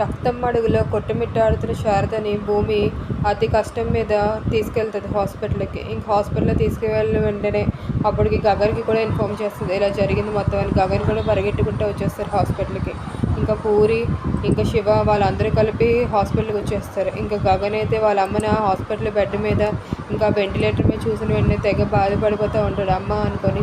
రక్తం అడుగులో కొట్టుమిట్టాడుతున్న శారదని భూమి అతి కష్టం మీద తీసుకెళ్తుంది హాస్పిటల్కి. ఇంక హాస్పిటల్లో తీసుకువెళ్ళిన వెంటనే అప్పటికి గగన్కి కూడా ఇన్ఫామ్ చేస్తుంది. ఇలా జరిగింది మొత్తం అని గగన్ కూడా పరిగెట్టుకుంటూ వచ్చేస్తారు హాస్పిటల్కి. ఇంకా పూరి ఇంకా శివ వాళ్ళందరూ కలిపి హాస్పిటల్కి వచ్చేస్తారు. ఇంకా గగన్ అయితే వాళ్ళ అమ్మన హాస్పిటల్ బెడ్ మీద ఇంకా వెంటిలేటర్ మీద చూసిన వెంటనే తెగ బాధపడిపోతూ ఉంటాడు. అమ్మ అనుకొని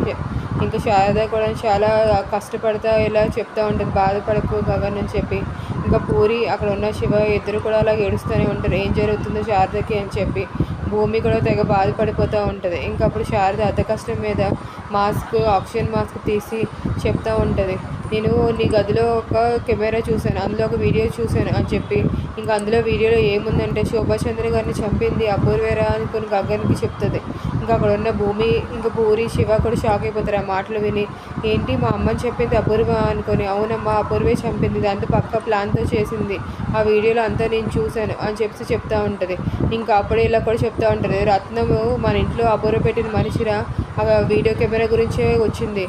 ఇంకా శారద కూడా చాలా కష్టపడతా ఇలా చెప్తూ ఉంటుంది బాధపడకు గగన్ అని చెప్పి. ఇంకా పూరి అక్కడ ఉన్న శివ ఇద్దరు కూడా అలా ఏడుస్తూనే ఉంటారు ఏం జరుగుతుందో శారదకి అని చెప్పి. భూమి కూడా తెగ బాధపడిపోతూ ఉంటుంది. ఇంకా అప్పుడు శారద అర్ధ కష్టం మీద మాస్క్ ఆక్సిజన్ మాస్క్ తీసి చెప్తూ ఉంటుంది. నేను నీ గదిలో ఒక కెమెరా చూశాను అందులో ఒక వీడియో చూశాను అని చెప్పి. ఇంకా అందులో వీడియోలో ఏముందంటే శోభాచంద్ర గారిని చంపింది అపూర్వేరా కొన్ని గగన్కి చెప్తుంది. ఇంకా అక్కడ ఉన్న భూమి ఇంకా పూరి శివ కూడా షాక్ అయిపోతారు ఆ మాటలు విని. ఏంటి మా అమ్మని చెప్పింది అపూర్వ అనుకొని అవునమ్మా అపూర్వే చంపింది దాంతో పక్క ప్లాన్తో చేసింది. ఆ వీడియోలో అంతా నేను చూశాను అని చెప్పి చెప్తూ ఉంటుంది. ఇంకా అప్పుడే ఇలా కూడా చెప్తూ ఉంటుంది. రత్నము మన ఇంట్లో అపూర్వ పెట్టిన మనిషిరా? ఆ వీడియో కెమెరా గురించే వచ్చింది.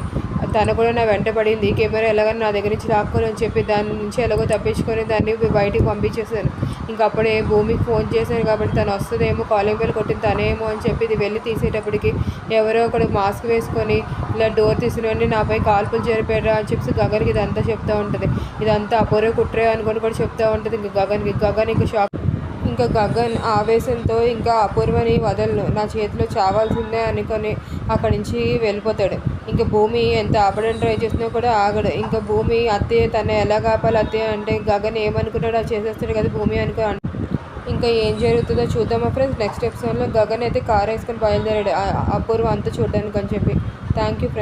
తను కూడా నా వెంట పడింది. కెమెరా ఎలాగని నా దగ్గర నుంచి లాక్కొని అని చెప్పి దాని నుంచి ఎలాగో తప్పించుకొని దాన్ని బయటికి పంపించేశాను. ఇంకా అప్పుడే భూమికి ఫోన్ చేశాను కాబట్టి తను వస్తుందేమో కాలింగ్ బెల్ కొట్టింది తనేమో అని చెప్పి ఇది వెళ్ళి తీసేటప్పటికి ఎవరో ఒకడు మాస్క్ వేసుకొని ఇలా డోర్ తీసినవన్నీ నాపై కాల్పులు జరిపారా అని చెప్పి గగన్కి ఇదంతా చెప్తూ ఉంటుంది. ఇదంతా అపూర్వ కుట్రే అనుకొని కూడా చెప్తూ ఉంటుంది. ఇంక గగన్కి గగన్ ఇంకా షాక్ ఇంకా గగన్ ఆవేశంతో ఇంకా అపూర్వని వదలను. నా చేతిలో చావాల్సిందే అనుకొని అక్కడి నుంచి వెళ్ళిపోతాడు. ఇంకా భూమి ఎంత ఆపడానికి ట్రై చేసినా కూడా ఆగడు. ఇంకా భూమి అత్తయ్య తను ఎలా కాపాలి అత్తయ్య అంటే గగన్ ఏమనుకున్నాడో అది చేసేస్తాడు కదా భూమి అనుకో ఇంకా ఏం జరుగుతుందో చూద్దామా ఫ్రెండ్స్. నెక్స్ట్ ఎపిసోడ్లో గగన్ అయితే కార్ వేసుకొని బయలుదేరాడు. అపూర్వం అపూర్వ అంతా చూడడానికి అని చెప్పి. Thank you friends.